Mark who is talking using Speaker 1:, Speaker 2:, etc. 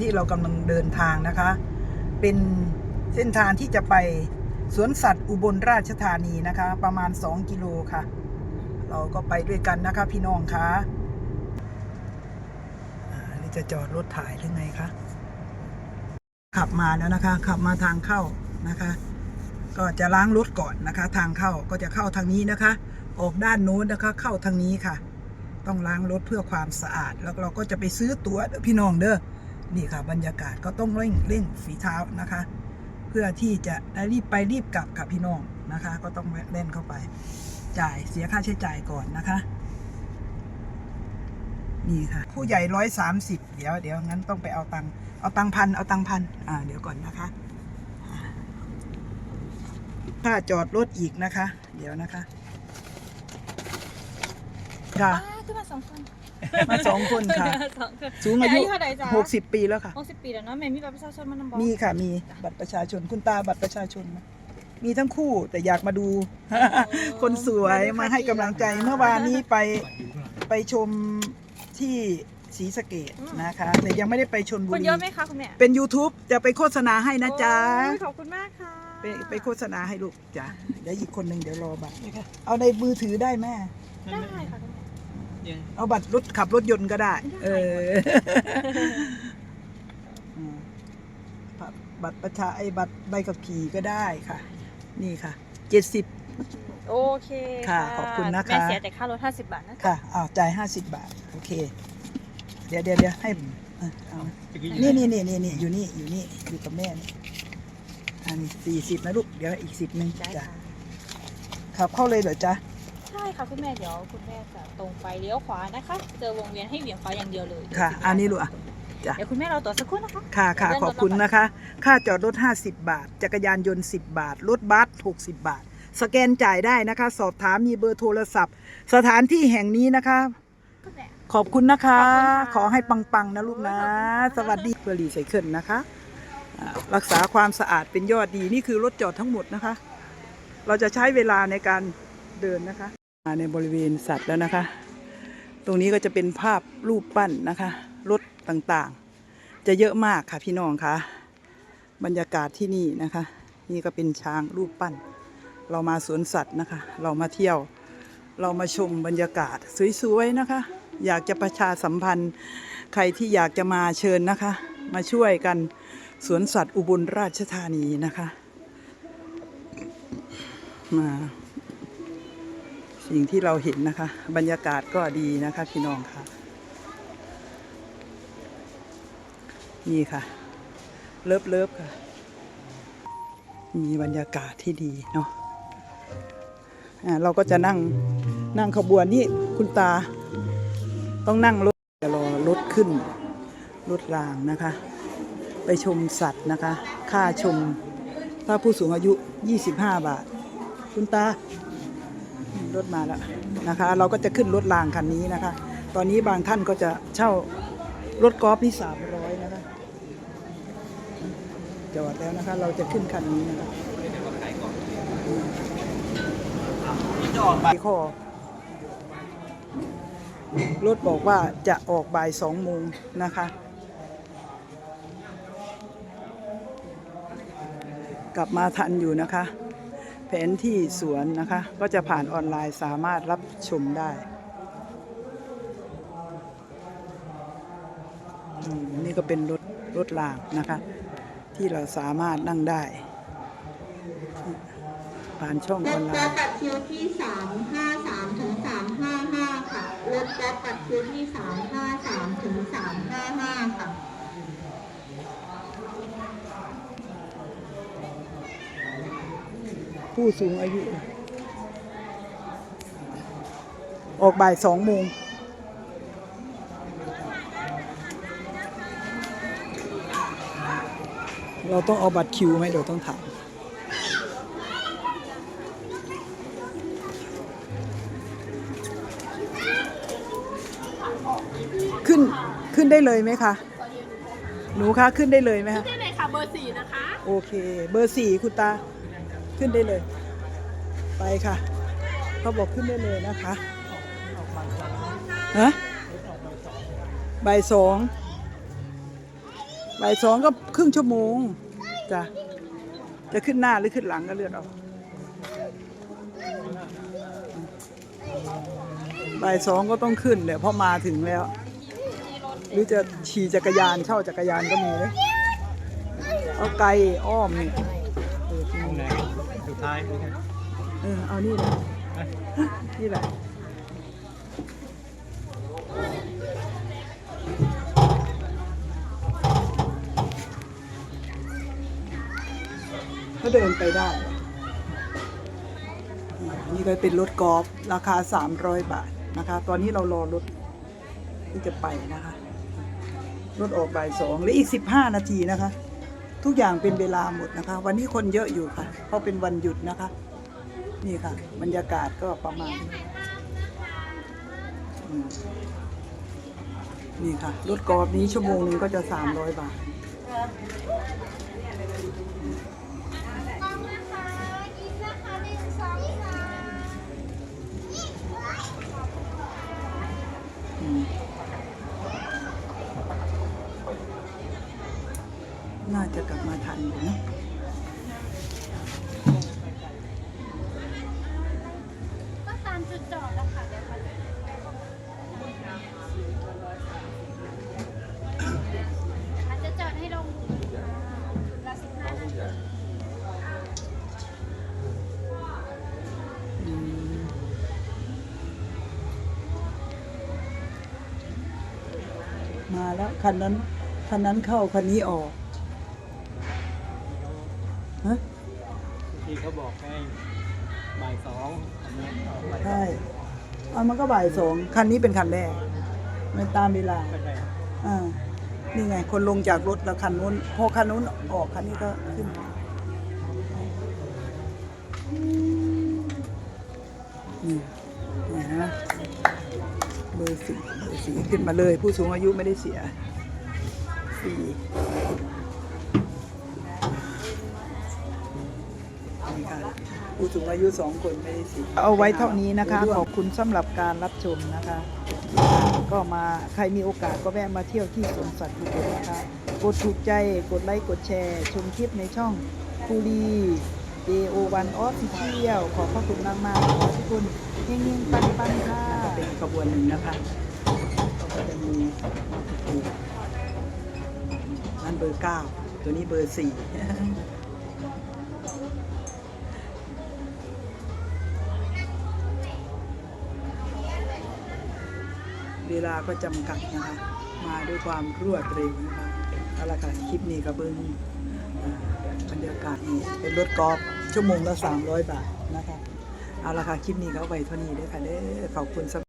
Speaker 1: ที่เรากำลังเดินทางนะคะ เป็นเส้นทางที่จะไปสวนสัตว์อุบลราชธานีนะคะ ประมาณ 2 กิโลค่ะ เราก็ไปด้วยกันนะคะพี่น้องคะอ่านี่จะจอดรถถ่ายหรือไงคะขับมาแล้วนะคะ ขับมาทางเข้านะคะ ก็จะล้างรถก่อนนะคะ ทางเข้าก็จะเข้าทางนี้นะคะ ออกด้านโน้นนะคะ เข้าทางนี้ค่ะ ต้องล้างรถเพื่อความสะอาดแล้วเราก็จะไปซื้อตั๋วพี่น้องเด้อ นี่ค่ะบรรยากาศก็ต้องเร่งเร่งฝีเท้านะคะ เพื่อที่จะได้รีบไปรีบกลับค่ะพี่น้องนะคะ ก็ต้องเล่นเข้าไป จ่ายเสียค่าใช้จ่ายก่อนนะคะ นี่ค่ะ ผู้ใหญ่ร้อยสามสิบเดี๋ยวเดี๋ยวงั้นต้องไปเอาตังค์เอาตังค์พันเอาตังค์พันอ่าเดี๋ยวก่อนนะคะอ่าค่าจอดรถอีกนะคะ เดี๋ยวนะคะค่ะ
Speaker 2: อ้าวขึ้นมาสองคน
Speaker 1: มาสองคนค่ะ
Speaker 2: สองคน
Speaker 1: สูงอายุ
Speaker 2: แม่เท่าไหร่จ๊ะ
Speaker 1: หกสิบปีแล้วค่ะ
Speaker 2: หกสิบปีแล้วเนาะแม่มีบัตรประชาชนมานำบอก
Speaker 1: มีค่ะมีบัตรประชาชนคุณตาบัตรประชาชนไหมมีทั้งคู่แต่อยากมาดู คนสวยมาให้กำลังใจเมื่อวานนี้ไปไปชมที่ศรีสะเกดนะคะ แต่ยังไม่ได้ไปชนบุ
Speaker 2: คน
Speaker 1: รี
Speaker 2: เยอะไหมคะคุณแม่
Speaker 1: เป็น YouTube จะไปโฆษณาให้นะจ๊ะ
Speaker 2: โอ้ยขอบคุณมากค่ะ
Speaker 1: ไปไปโฆษณาให้ลูกจ้ะเดี๋ยวอีกคนหนึ่งเดี๋ยวรอบัตรเอาในมือถือได้แม่
Speaker 2: ได้ค่ะคุณแม่
Speaker 1: เอาบัตรรถขับรถยนต์ก็ได้ เอออืมบัตรประชาไอ้บัตรใบขับขี่ก็ได้ค่ะ นี่ค่ะเจ็ดสิบ
Speaker 2: โอเค
Speaker 1: ค่ะ ขอบคุณนะคะ
Speaker 2: แม่เสียแต่ค่ารถห้าสิบบาทนะ
Speaker 1: ค่ะอ้าวจ่ายห้าสิบบาท โอเค เดี๋ยวเดี๋ยวเดี๋ยวให้เออเอานี่นี่นี่นี่นี่อยู่นี่อยู่นี่อยู่กับแม่นี่อันสี่สิบนะลูก เดี๋ยวอีกสิบหนึ่ง
Speaker 2: ได้
Speaker 1: จ้ะ
Speaker 2: ค่ะ
Speaker 1: ขับเข้าเลยเหรอจ๊ะ
Speaker 2: ใช่ค่ะคุณแม่เดี๋ยวคุณแม่จะตรงไปเลี้ยวขวานะคะ เจอวงเวียนให้เหวี่ยงขวาอย่างเดียวเลย
Speaker 1: ค่ะ อันนี้ลูกอะจ้ะ
Speaker 2: เดี๋ยวคุณแม่เราตัวสักครู่นะคะ
Speaker 1: ค่ะค่ะ
Speaker 2: เดี๋ยว
Speaker 1: ขอบคุณ
Speaker 2: เดินรถ
Speaker 1: นะคะ ค่าจอดรถ 50 บาท จักรยานยนต์ 10 บาท รถบัส60 บาท สแกนจ่ายได้นะคะ สอบถามมีเบอร์โทรศัพท์ สถานที่แห่งนี้นะคะ
Speaker 2: คุณแม่
Speaker 1: ขอบคุณนะคะ
Speaker 2: ขอบคุณค่ะ
Speaker 1: ขอให้ปังๆนะลูกนะ
Speaker 2: ขอบคุณค่ะ
Speaker 1: สวัสดีเพื่อรีไซเคิลนะคะอ่ารักษาความสะอาดเป็นยอดดีนี่คือรถจอดทั้งหมดนะคะ เราจะใช้เวลาในการเดินนะคะ มาในบริเวณสัตว์แล้วนะคะ ตรงนี้ก็จะเป็นภาพรูปปั้นนะคะรถต่างๆ จะเยอะมากค่ะพี่น้องคะบรรยากาศที่นี่นะคะ นี่ก็เป็นช้างรูปปั้น เรามาสวนสัตว์นะคะ เรามาเที่ยว เรามาชมบรรยากาศสวยๆนะคะ อยากจะประชาสัมพันธ์ ใครที่อยากจะมาเชิญนะคะ มาช่วยกันสวนสัตว์อุบลราชธานีนะคะ มา สิ่งที่เราเห็นนะคะ บรรยากาศก็ดีนะคะพี่น้องค่ะ นี่ค่ะ เลิฟเลิฟค่ะ มีบรรยากาศที่ดีเนาะอ่าเราก็จะนั่งนั่งขบวนนี่คุณตา ต้องนั่งรถจะรอรถขึ้น รถรางนะคะ ไปชมสัตว์นะคะ ค่าชม ถ้าผู้สูงอายุ 25 บาท คุณตา รถมาแล้วนะคะ เราก็จะขึ้นรถรางคันนี้นะคะ ตอนนี้บางท่านก็จะเช่ารถกอล์ฟที่300นะคะจอดแล้วนะคะ เราจะขึ้นคันนี้นะคะข้อรถบอกว่าจะออกบ่ายสองโมงนะคะ กลับมาทันอยู่นะคะ แผนที่สวนนะคะ ก็จะผ่านออนไลน์สามารถรับชมได้นี่ก็เป็นรถรถรางนะคะ ที่เราสามารถนั่งได้ ผ่านช่องออนไล
Speaker 3: บัส
Speaker 1: น์
Speaker 3: บัตรคิวที่353ถึง355ค่ะรถบัสบัตรคิวที่353ถึง355ค่ะ
Speaker 1: ผู้สูงอายุ ออกบ่ายสองโมงเราต้องเอาบัตรคิวไหมเดี๋ยวต้องถามขึ้นขึ้นได้เลยไหมคะหนูคะขึ้นได้เลยไหมคะ
Speaker 4: ได้เลยค่ะเบอร์สี่นะคะ
Speaker 1: โอเค เบอร์สี่คุณตา ขึ้นได้เลย ไปค่ะเขาบอกขึ้นได้เลยนะคะฮะบ่ายสองบ่ายสองก็ครึ่งชั่วโมงจ้ะจะขึ้นหน้าหรือขึ้นหลังก็เลือกเอาบ่ายสองก็ต้องขึ้นเลยเพราะมาถึงแล้ว หรือจะขี่จักรยานเช่าจักรยานก็มีเลยเอาไกลอ้อมนี่เออ
Speaker 4: ตรงไหนสุด ท้ายนี่ครับ
Speaker 1: เออเอานี่นะนี่แหละก็เดินไปได้ นี่ก็เป็นรถกอล์ฟราคา 300 บาทนะคะ ตอนนี้เรารอรถที่จะไปนะคะ รถออกบ่ายสองเหรืออีก 15 นาทีนะคะ ทุกอย่างเป็นเวลาหมดนะคะ วันนี้คนเยอะอยู่ค่ะ เพราะเป็นวันหยุดนะคะ นี่ค่ะ บรรยากาศก็ประมาณนี้นี่ค่ะรถกอล์ฟนี้ชั่วโมงหนึงก็จะ 300 บาทาจะกลับมาทันอยู่นะ
Speaker 5: ก็ตามจุดจอดแล้วค่ะเดี๋ยวเขาจะอาจจะจอดให้ลงละสิบห้านาที
Speaker 1: มาแล้วคันนั้นคันนั้นเข้าคันนี้ออก
Speaker 4: ที่เขาบอกให้บ่ายสองอันนี้ออกไป
Speaker 1: ใช่เอามันก็บ่ายสองคันนี้เป็นคันแรกมันตามเวลา
Speaker 4: ก็ได้
Speaker 1: อ่านี่ไง คนลงจากรถแล้วคันนู้นพอคันนู้นออกคันนี้ก็ขึ้นนี่นี่นะเบอร์สี่เบอร์สี่ขึ้นมาเลย ผู้สูงอายุไม่ได้เสียสี่ ผู้สูงอายุสองคนไม่ได้เสียเอาไว้เท่านี้นะคะ ขอบคุณสำหรับการรับชมนะคะ ก็มาใครมีโอกาสก็แวะมาเที่ยวที่สวนสัตว์ภูเก็ตนะคะ กดถูกใจกดไลค์กดแชร์ ชมคลิปในช่องภูรี JO1 Official ขอบพระคุณมากมากๆขอให้ทุกคนเฮงๆปังๆค่ะเป็นขบวนหนึ่งนะคะก็จะมีนั่นเบอร์เก้าตัวนี้เบอร์สี่ เวลาก็จำกัดนะคะ มาด้วยความรวดเร็วนะคะเอาละค่ะคลิปนี้ก็เบิ้งอ่าบรรยากาศนี่เป็นรถกอล์ฟชั่วโมงละ300 บาทนะคะ เอาละค่ะคลิปนี้ก็ไว้เท่านี้ด้อค่ะเด้อขอบคุณสำ